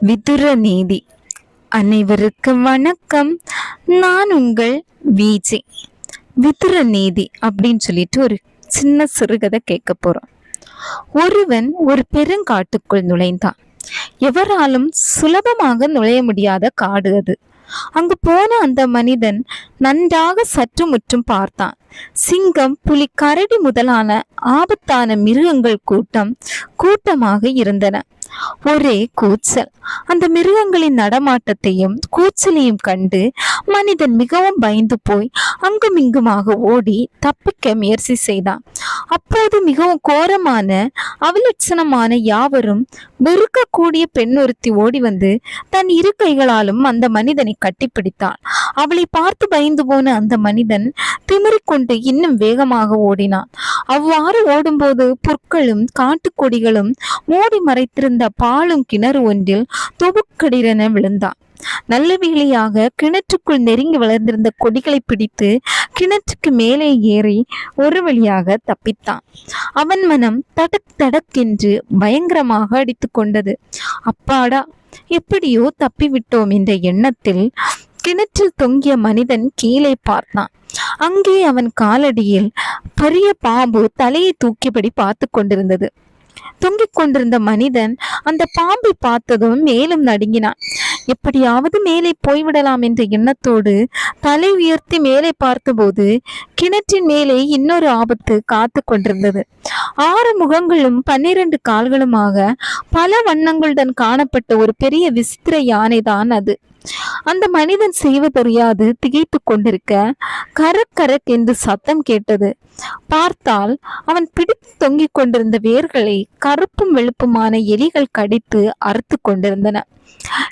விதுர நீதி. அனைவருக்கும் வணக்கம். நான் உங்கள் விஜே. விதுர நீதி அப்படின்னு சொல்லிட்டு ஒரு சின்ன சிறுகதை கேட்க போறோம். ஒருவன் ஒரு பெருங்காட்டுக்குள் நுழைந்தான். எவராலும் சுலபமாக நுழைய முடியாத காடு அது. அங்கு போன அந்த மனிதன் நன்றாக சற்று முற்றும் பார்த்தான். சிங்கம் புலி கரடி முதலான ஆபத்தான மிருகங்கள் கூட்டம் கூட்டமாக இருந்தன. ஒரே கூச்சல். அந்த மிருகங்களின் நடமாட்டத்தையும் கூச்சலையும் கண்டு மனிதன் மிகவும் பயந்து போய் அங்குமிங்குமாக ஓடி தப்பிக்க முயற்சி செய்தான். அப்போது மிகவும் கோரமான அவலட்சணமான யாவரும் வெறுக்கக்கூடிய பெண் ஒருத்தி ஓடி வந்து தன் இரு கைகளாலும் அந்த மனிதனை கட்டிப்பிடித்தாள் அவளை பார்த்து பயந்து போன அந்த மனிதன் திமிரிக்கொண்டு இன்னும் வேகமாக ஓடினான். அவ்வாறு ஓடும்போது புற்களும் காட்டுக்கொடிகளும் மூடி மறைத்திருந்த பாலும் கிணறு ஒன்றில் தொபுக்கடிரென விழுந்தான். நல்ல வேளையாக கிணற்றுக்குள் நெருங்கி வளர்ந்திருந்த கொடிகளை பிடித்து கிணற்றுக்கு மேலே ஏறி ஒரு வழியாக தப்பித்தான். அவன் மனம் தடக் தடக்கென்று பயங்கரமாக அடித்து கொண்டது. அப்பாடா எப்படியோ தப்பிவிட்டோம் என்ற எண்ணத்தில் கிணற்றில் தொங்கிய மனிதன் கீழே பார்த்தான். அங்கே அவன் காலடியில் பெரிய பாம்பு தலையை தூக்கியபடி பார்த்து கொண்டிருந்தது. தொங்கிக் கொண்டிருந்த மனிதன் அந்த பாம்பை பார்த்ததும் மேலும் நடுங்கினான். எப்படியாவது மேலே போய்விடலாம் என்ற எண்ணத்தோடு தலை உயர்த்தி மேலே பார்த்தபோது கிணற்றின் மேலே இன்னொரு ஆபத்து காத்து கொண்டிருந்தது. ஆறு முகங்களும் பன்னிரண்டு கால்களுமாக பல வண்ணங்களுடன் காணப்பட்ட ஒரு பெரிய விசித்திர யானைதான் அது. அந்த மனிதன் செய்வதறியாது திகைத்து கொண்டிருக்க கரக் கரக் என்று சத்தம் கேட்டது. பார்த்தால் அவன் பிடித்து தொங்கிக் கொண்டிருந்த வேர்களை கருப்பும் வெளுப்புமான எலிகள் கடித்து அறுத்து கொண்டிருந்தன.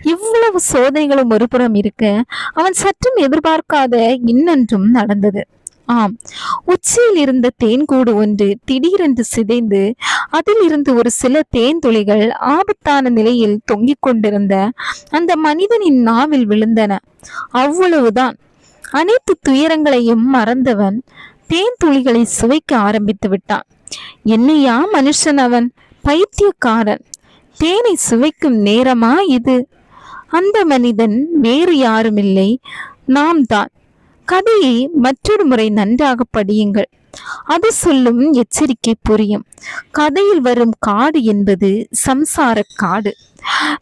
இவ்வளவு சோதனைகளும் ஒருபுறம் இருக்க அவன் சற்றும் எதிர்பார்க்காத இன்னொன்றும் நடந்தது. ஆம். உச்சியில் இருந்த தேன்கூடு ஒன்று திடீரென்று சிதைந்து அதிலிருந்து ஒரு சில தேன் துளிகள் ஆபத்தான நிலையில் தொங்கிக் கொண்டிருந்த அந்த மனிதனின் நாவில் விழுந்தன. அவ்வளவுதான். அனைத்து துயரங்களையும் மறந்தவன் தேன் துளிகளை சுவைக்க ஆரம்பித்து விட்டான். என்னையா மனுஷன் அவன்? பைத்தியக்காரன். தேனை சுவைக்கும் நேரமா இது? அந்த மனிதன் வேறு யாருமில்லை. நாம் தான் கதையை மற்றொரு முறை நன்றாக படியுங்கள். அது சொல்லும் எச்சரிக்கை புரியும். கதையில் வரும் காடு என்பது சம்சார காடு.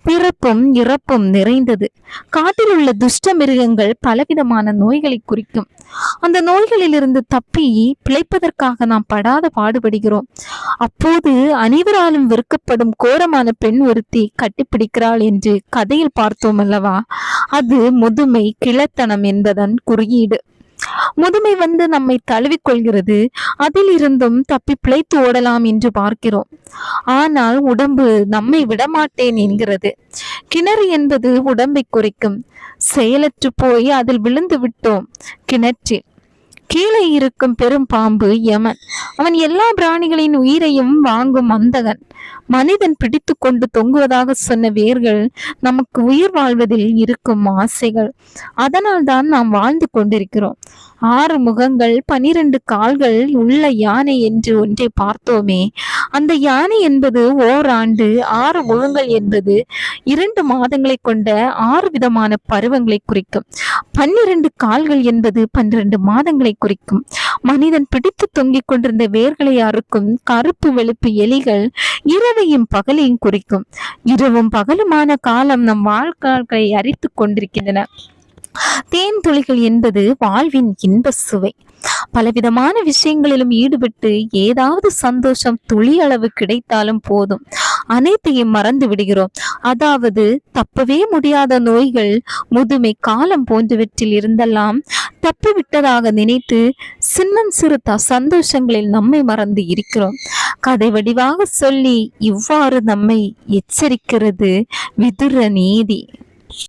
பிறப்பும் இறப்பும் நிறைந்தது. காட்டில் உள்ள துஷ்ட மிருகங்கள் பலவிதமான நோய்களை குறிக்கும். அந்த நோய்களிலிருந்து தப்பி பிழைப்பதற்காக நாம் படாத பாடுபடுகிறோம். அப்போது அனைவராலும் வெறுக்கப்படும் கோரமான பெண் ஒருத்தி கட்டிப்பிடிக்கிறாள் என்று கதையில் பார்த்தோம் அல்லவா அது முதுமை கிழத்தனம் என்பதன் குறியீடு. முதுமை வந்து நம்மை தழுவிக்கொள்கிறது. அதில் இருந்தும் தப்பி பிழைத்து ஓடலாம் என்று பார்க்கிறோம். ஆனால் உடம்பு நம்மை விடமாட்டேன் என்கிறது. கிணறு என்பது உடம்பை குறிக்கும். செயலற்று போய் அதில் விழுந்து விட்டோம். கிணற்றில். கீழே இருக்கும் பெரும் பாம்பு யமன். அவன் எல்லா பிராணிகளின் உயிரையும் வாங்கும் அந்தகன். மனிதன் பிடித்து கொண்டு தொங்குவதாக சொன்ன வேர்கள் நமக்கு உயிர் வாழ்வதில் இருக்கும் ஆசைகள். அதனால் தான் நாம் வாழ்ந்து கொண்டிருக்கிறோம். ஆறு முகங்கள் பனிரெண்டு கால்கள் உள்ள யானை என்று ஒன்றை பார்த்தோமே. அந்த யானை என்பது ஓராண்டு ஆறு முகங்கள் என்பது இரண்டு மாதங்களை கொண்ட ஆறு விதமான பருவங்களை குறிக்கும். பன்னிரண்டு கால்கள் என்பது பன்னிரண்டு மாதங்களை குறிக்கும். மனிதன் பிடித்து தொங்கிக் கொண்டிருந்த வேர்களை அறுக்கும் கருப்பு வெளுப்பு எலிகள் இரவையும் பகலையும் குறிக்கும். இரவும் பகலுமான காலம் நம் வாழ்க்கையை அரித்து கொண்டிருக்கின்றன. தேன் துளிகள் என்பது வாழ்வின் இன்ப சுவை. பலவிதமான விஷயங்களிலும் ஈடுபட்டு ஏதாவது சந்தோஷம் துளி அளவு கிடைத்தாலும் போதும். அனைத்தையும் மறந்து விடுகிறோம். அதாவது தப்பவே முடியாத நோய்கள் முதுமை காலம் போன்றவற்றில் இருந்தெல்லாம் தப்பிவிட்டதாக நினைத்து சின்னம் சிறுத்த சந்தோஷங்களில் நம்மை மறந்து இருக்கிறோம். கதை வடிவாக சொல்லி இவ்வாறு நம்மை எச்சரிக்கிறது விதுர நீதி.